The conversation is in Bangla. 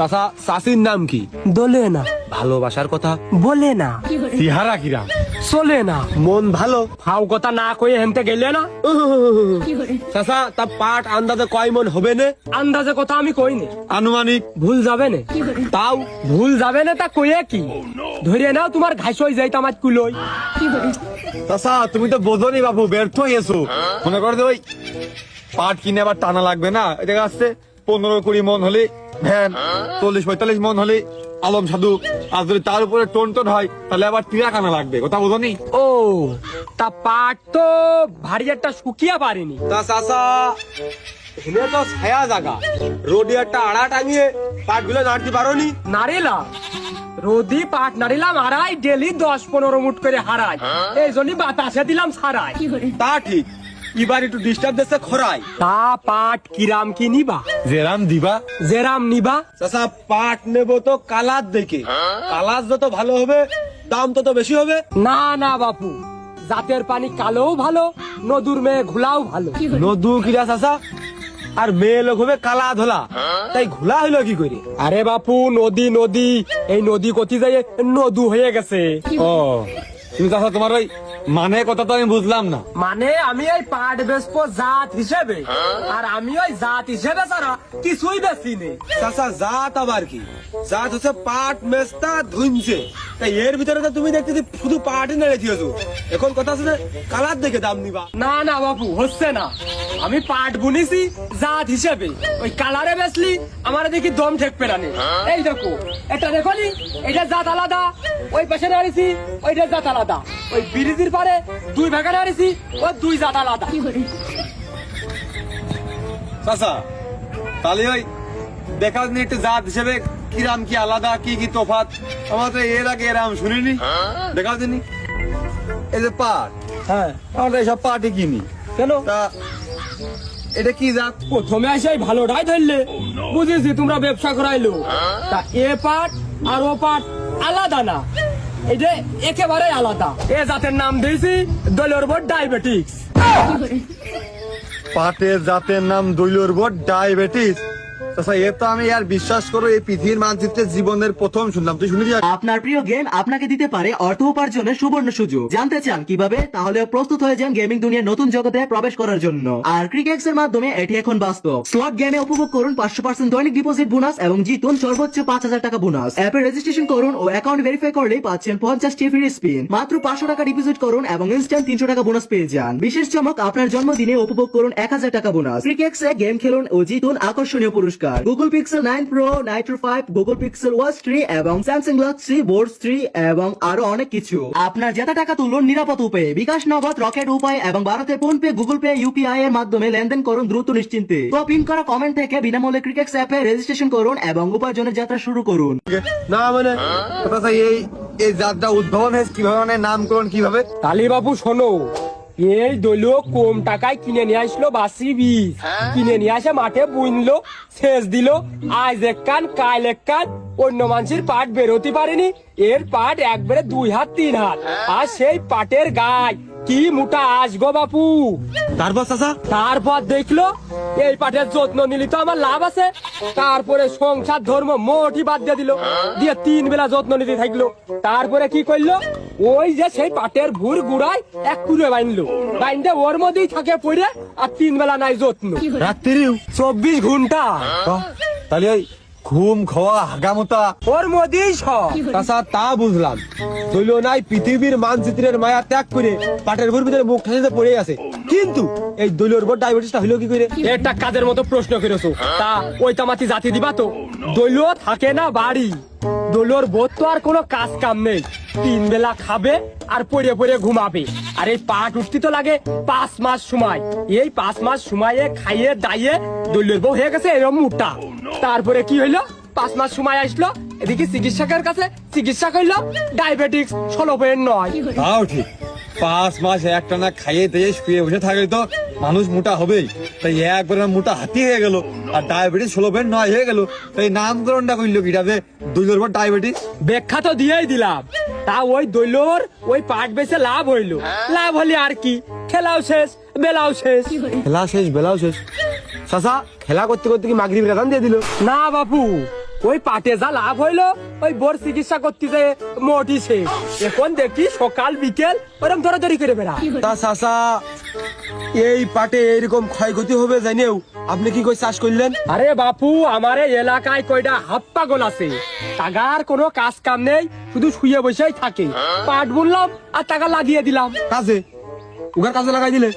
চাচা চাষির নাম কি? দোলে না। ভালোবাসার কথা? বলে না। তিহারা কিরা? চলে না। মন ভালো? ফাও কথা না কয়ে হেনতে গেলে না। চাচা তা পাট আন্দাজে কয় মন হবে না? আন্দাজে কথা আমি কইনি আনুমানিক। ভুল যাবে না? তাও? ভুল যাবে না তা কয়ে কি? ধরে নাও তোমার ঘাস হয়ে যাই আমার কুলোই চাচা তুমি তো বোঝনি বাবু ব্যর্থ হয়েছো মনে করো ওই পাট কিনে আবার টানা লাগবে না? এটা আসছে। পনেরো কুড়ি মন হলে ভ্যান চল্লিশ পঁয়তাল্লিশ মন হলে আলম সাধু। আর যদি তার উপরে টোন টোন হয় তাহলে আবার টিরা কানা লাগবে কথা বোঝনি ও তা পাট তো ভারী একটা শুকিয়া পারেনি। তা চাচা এখানে তো ছায়া জায়গা রোডে একটা আড়া টাঙিয়ে পাটগুলো নাড়তে পারো নি নারিলাম রোদি পাট নারিলাম হারাই ডেলি দশ পনেরো মুট করে হারাই। এই জন্যই বাতাসে দিলাম সারাই। তা ঠিক। এবার একটু ডিস্টার্ব দিচ্ছে খরায়। তা পাট কিরাম কি নিবা? জেরাম দিবা। জেরাম নিবা? চাচা পাট নেব তো কালার দেখে। কালার যত ভালো হবে দাম তত বেশি হবে। না না বাপু। জাতের পানি কালোও ভালো নদুর মেয়ে ঘোলাও ভালো। নদু কিরা চাচা? আর মেয়ে লোক হবে কালা ধলা। তাই ঘোলা হইল কি করে? আরে বাপু নদী নদী এই নদী কতি যাই নদু হয়ে গেছে। ও। তুমি চাচা তোমার ওই মানে কথা তো আমি বুঝলাম না। মানে আমি ওই পাট বেসবো জাত হিসেবে। আর আমি ওই জাত হিসেবে ছাড়া কিছুই বেশি নেই চাচা জাত আবার কি? জাত হচ্ছে পাট মেস্তা ধুনছে। তাই এর ভিতরে তো তুমি দেখতেছি শুধু পাটই নেড়ে দিয়েছ এখন কথা আছে কালার দেখে দাম নিবা। না না বাপু হচ্ছে না। আমি পাট বুনিছি জাত হিসেবে। ওই কালারে বেসলি আমার দেখি দম ঠেকবে না এই দেখো এটা দেখো নি এটা জাত আলাদা ওই পাশে নাড়িছি ওইটা জাত আলাদা। ওই ব্রিজের পারে দুই ভাগে নাড়িছি ওই দুই জাত আলাদা। চাচা তাহলে ওই দেখা একটু জাত হিসেবে কিরাম কি আলাদা কি কি তোফাত আমার তো এর আগে এরাম শুনিনি। দেখা দিন এই যে পাট। হ্যাঁ। আমরা এইসব পাটই কিনি। কেন? তা এটা কি জাত? প্রথমে এসে ভালোটাই ধরলে। বুঝেছি তোমরা ব্যবসা করাইলো। তা এ পাট আর ও পাট আলাদা না। এটা একেবারে আলাদা। এ জাতের নাম দিয়েছি দলের উপর ডায়াবেটিক্স পাটের জাতের নাম দৈলর ডায়াবেটিস। আচ্ছা এ তো আমি আর বিশ্বাস করো, এই পৃথিবীর মানচিত্রে জীবনের প্রথম শুনলাম। তুই শুনেছি আপনার প্রিয় গেম আপনাকে দিতে পারে অর্থ উপার্জনের সুবর্ণ সুযোগ। জানতে চান কীভাবে? তাহলে প্রস্তুত হয়ে যান গেমিং দুনিয়ার নতুন জগতে প্রবেশ করার জন্য। আর ক্রিকেক্স এর মাধ্যমে এটি এখন বাস্তব। স্লট গেমে উপভোগ করুন পাঁচশো পার্সেন্ট দৈনিক ডিপোজিট বোনাস এবং জিতুন সর্বোচ্চ পাঁচ হাজার টাকা বোনাস অ্যাপে রেজিস্ট্রেশন করুন ও অ্যাকাউন্ট ভেরিফাই করলেই পাচ্ছেন পঞ্চাশ টি ফ্রি স্পিন মাত্র পাঁচশো টাকা ডিপোজিট করুন এবং ইনস্ট্যান্ট তিনশো টাকা বোনাস পেয়ে যান। বিশেষ চমক, আপনার জন্মদিনে উপভোগ করুন এক হাজার টাকা বোনাস ক্রিকেক্স এ গেম খেলুন ও জিতুন আকর্ষণীয় পুরস্কার। Google Pixel nine Pro Nitro five Google Pixel Watch three এবং Samsung Galaxy three board three এবং আরও অনেক কিছু। আপনার যেটা টাকা তুলুন নিরাপদ উপায়ে বিকাশ নগদ রকেট উপায় এবং ভারতের phone pay Google Pay UPI এর মাধ্যমে লেনদেন করুন দ্রুত নিশ্চিন্তে। তো পিন করা কমেন্ট থেকে বিনামূল্যে ক্রিকেক্স অ্যাপে রেজিস্ট্রেশন করুন এবং উপার্জনের যাত্রা শুরু করুন। না মানে এই এই জাতটা উদ্ভাবন হয়েছে কীভাবে মানে নামকরণ কীভাবে? কালী বাবু শোনো এই দলীয় কম টাকায় কিনে নিয়ে আসলো বাসি বীজ। কিনে নিয়ে আসে মাঠে বুনলো। সেচ দিল। আজ এক কান, কাল এক কান। অন্য মানুষের পাট বেরোতে পারেনি। এর পাট একবারে দুই হাত, তিন হাত। আর সেই পাটের গায়। কি মোটা আসগো বাপু? তারপর চাচা? তারপর দেখল এই পাটের যত্ন নিলি তো আমার লাভ আছে। তারপরে সংসার ধর্ম মোটি বাদ দিয়ে দিল। দিয়ে তিন বেলা যত্ন নিতে থাকল। তারপরে কি করল? ওই যে সেই পাটের ভুর গুড়ায় এক কুড়ে বাইনলো। বাইনতে ওর মধ্যেই থাকে পড়ে আর তিন বেলা নাই যত্ন। রাত্রিও চব্বিশ ঘণ্টা। তাহলে ঘুম খাওয়া হাগামোতা। ওর মধ্যেই তাছা তা বুঝলাম তৈল নাই পৃথিবীর মানচিত্রের মায়া ত্যাগ করে পাটের ভুর ভিতরে মুখ ঠেসে পড়ে আছে। কিন্তু এই দলীয়র উপর ডায়াবেটিসটা হইল কি করে এটা কাজের মতো প্রশ্ন করেছ তা ওই তামাতি জাতি দিবা তো। দৈল থাকে না বাড়ি। দৈলর বোধ তো আর কোনো কাজ কাম নেই। তিন বেলা খাবে আর পড়ে পড়ে ঘুমাবে। আর এই পাট উঠতে তো লাগে পাঁচ মাস সময়। এই পাঁচ মাস সময়ে খাইয়ে দাইয়ে দৈলের বউ হয়ে গেছে এরকম মোটা। তারপরে কি হইল? পাঁচ মাস সময় আসলো এদিকে চিকিৎসকের কাছে চিকিৎসা করল ডায়াবেটিক্স ষোলো পয়েন্ট নয়। তাও ঠিক। পাঁচ মাস একটা না খাইয়ে দিয়ে শুয়ে বসে থাকলে তো মানুষ মোটা হবেই। তাই একবার মোটা হাতি হয়ে গেল আর ডায়াবেটিস ষোলো পয়েন্ট নয় হয়ে গেল। তাই নামকরণটা করল কি যাবে দুই পর ডায়াবেটিস ব্যাখ্যা তো দিয়েই দিলাম। তা ওই দৈলর ওই পাট বেচে লাভ হইল। লাভ হলে আর কি? খেলাও শেষ বেলাও শেষ। খেলা শেষ বেলাও শেষ। চাচা খেলা করতে করতে কি মাগরিব রাজান দিয়ে দিল? না বাপু ওই পাটে যা লাভ হইল ওই বোর চিকিৎসা করতে যে মোটি শেষ এখন দেখি সকাল বিকেল ওরম ধরাধরি করে বেড়া তা চাচা এই পাটে এইরকম ক্ষয়ক্ষতি হবে জানেও আপনি কি কই চাষ করলেন? আরে বাপু আমার এলাকায় কয়টা হাত পাগল আছে। টাকার কোনো কাজ কাম নেই শুধু শুয়ে বসেই থাকে। পাট বুনলাম আর টাকা লাগিয়ে দিলাম। কাজে? উগার কাজে লাগাই দিলে?